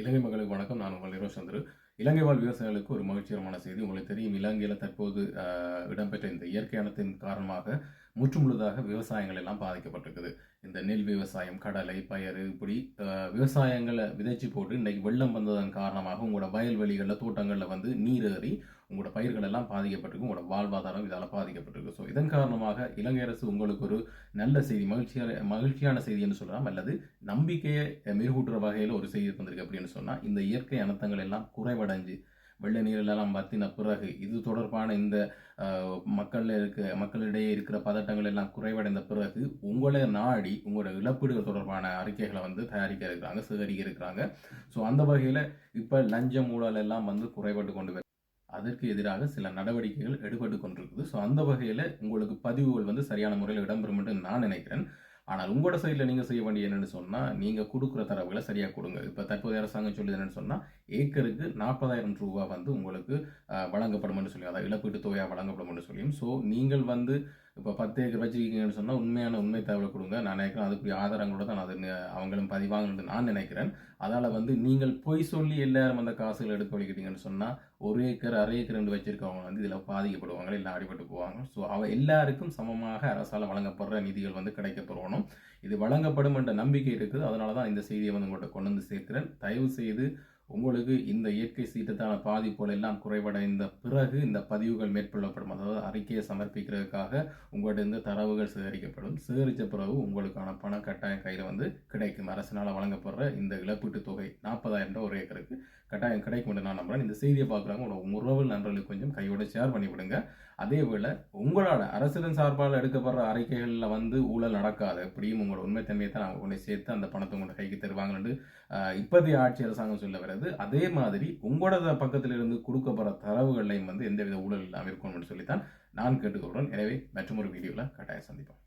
இலங்கை மக்களுக்கு வணக்கம். நான் உங்கள் நிரோஷ் சந்திரு இலங்கை வாழ் விவசாயிகளுக்கு ஒரு மகிழ்ச்சிகரமான செய்தி. உங்களுக்கு தெரியும் இலங்கையில் தற்போது இடம்பெற்ற இந்த இயற்கை அனத்தின் காரணமாக முற்று முழுதாக விவசாயங்கள் எல்லாம் பாதிக்கப்பட்டிருக்குது. இந்த நெல் விவசாயம் கடலை பயறு இப்படி விவசாயங்களை விதைச்சு போட்டு இன்றைக்கி வெள்ளம் வந்ததன் காரணமாக உங்களோட வயல்வெளிகளில் தோட்டங்களில் வந்து நீர் ஏறி உங்களோட பயிர்கள் எல்லாம் பாதிக்கப்பட்டிருக்கு. உங்களோட வாழ்வாதாரம் இதால் பாதிக்கப்பட்டிருக்கு. ஸோ இதன் காரணமாக இலங்கை அரசு உங்களுக்கு ஒரு நல்ல செய்தி மகிழ்ச்சியான மகிழ்ச்சியான செய்தி என்று சொல்லலாம். அல்லது நம்பிக்கையை மெருகூட்டுற வகையில் ஒரு செய்தி தந்திருக்கு அப்படின்னு சொன்னால் இந்த இயற்கை அனர்த்தங்கள் எல்லாம் குறைவடைஞ்சு வெள்ள நீரிலெல்லாம் வத்தின பிறகு இது தொடர்பான இந்த மக்கள் இருக்க மக்களிடையே இருக்கிற பதட்டங்கள் எல்லாம் குறைவடைந்த பிறகு உங்களை நாடி உங்களோட இழப்பீடுகள் தொடர்பான அறிக்கைகளை வந்து தயாரிக்க இருக்கிறாங்க சேகரிக்க இருக்கிறாங்க. ஸோ அந்த வகையில் இப்போ லஞ்சம் ஊழல் எல்லாம் வந்து குறைபட்டு கொண்டு வரு- அதற்கு எதிராக சில நடவடிக்கைகள் எடுபட்டு கொண்டிருக்குது. ஸோ அந்த வகையில் உங்களுக்கு பதிவுகள் வந்து சரியான முறையில் இடம்பெறும் என்று நான் நினைக்கிறேன். ஆனால் உங்களோட சைடில் நீங்கள் செய்ய வேண்டிய என்னென்னு சொன்னால் நீங்கள் கொடுக்குற தரவுகளை சரியாக கொடுங்க. இப்போ தற்போதைய அரசாங்கம் சொல்லுது என்னென்னு சொன்னால் ஏக்கருக்கு நாற்பதாயிரம் ரூபா வந்து உங்களுக்கு வழங்கப்படும் என்று சொல்லி அதாவது இழப்பீட்டு தொகையாக வழங்கப்படும் என்று சொல்லியும் ஸோ நீங்கள் வந்து இப்போ பத்து ஏக்கர் வச்சுருக்கீங்கன்னு சொன்னால் உண்மையான உண்மை தகவலை கொடுங்க. நான் நினைக்கிறேன் அதுக்குரிய ஆதாரங்களோட தான் அது அவங்களும் பதிவாங்கன்னு நான் நினைக்கிறேன். அதால் வந்து நீங்கள் பொய் சொல்லி எல்லாரும் அந்த காசுகள் எடுத்து வலிக்கிட்டீங்கன்னு சொன்னால் ஒரு ஏக்கர் அரை ஏக்கர் ரெண்டு வச்சுருக்கவங்க வந்து இதில் பாதிக்கப்படுவாங்க இல்லை அடிபட்டு போவாங்க. ஸோ அவ எல்லாருக்கும் சமமாக அரசால் வழங்கப்படுற நிதிகள் வந்து கிடைக்கப்பெறணும். இது வழங்கப்படும் என்ற நம்பிக்கை இருக்குது. அதனால தான் இந்த செய்தியை வந்து உங்கள்கிட்ட கொண்டு வந்து சேர்க்கிறேன். தயவு செய்து உங்களுக்கு இந்த இயற்கை சீற்றத்தான பாதிப்புகள் எல்லாம் குறைவடைந்த பிறகு இந்த பதிவுகள் மேற்கொள்ளப்படும். அதாவது அறிக்கையை சமர்ப்பிக்கிறதுக்காக உங்கள்கிட்ட இருந்து தரவுகள் சேகரிக்கப்படும். சேகரித்த பிறகு உங்களுக்கான பணம் கட்டாயம் கையில் வந்து கிடைக்கும். அரசினால் வழங்கப்படுற இந்த இழப்பீட்டு தொகை நாற்பதாயிரம் ரூபாய் ஒரு ஏக்கருக்கு. கட்டாயம் கிடைக்கும் நான் நம்புறேன். இந்த செய்தியை பார்க்குறாங்க உங்களோட உறவு நண்பர்களுக்கு கொஞ்சம் கையோட ஷேர் பண்ணி விடுங்க அதே போல உங்களோட அரசிடம் சார்பால் எடுக்கப்படுற அறிக்கைகளில் வந்து ஊழல் நடக்காது. அப்படியும் உங்களோட உண்மைத்தன்மையை தான் அவங்க கொண்டு சேர்த்து அந்த பணத்தை உங்களோட கைக்கு தருவாங்கன்னு இப்போதைய ஆட்சி அரசாங்கம் சொல்ல வருது அதே மாதிரி உங்களோட பக்கத்தில் இருந்து கொடுக்கப்படுற தரவுகளையும் வந்து எந்தவித ஊழல் இல்லாமல் இருக்கணும்னு சொல்லித்தான் நான் கேட்டுக்கொள்கிறேன். எனவே மற்றொரு வீடியோவில் கட்டாயம் சந்திப்போம்.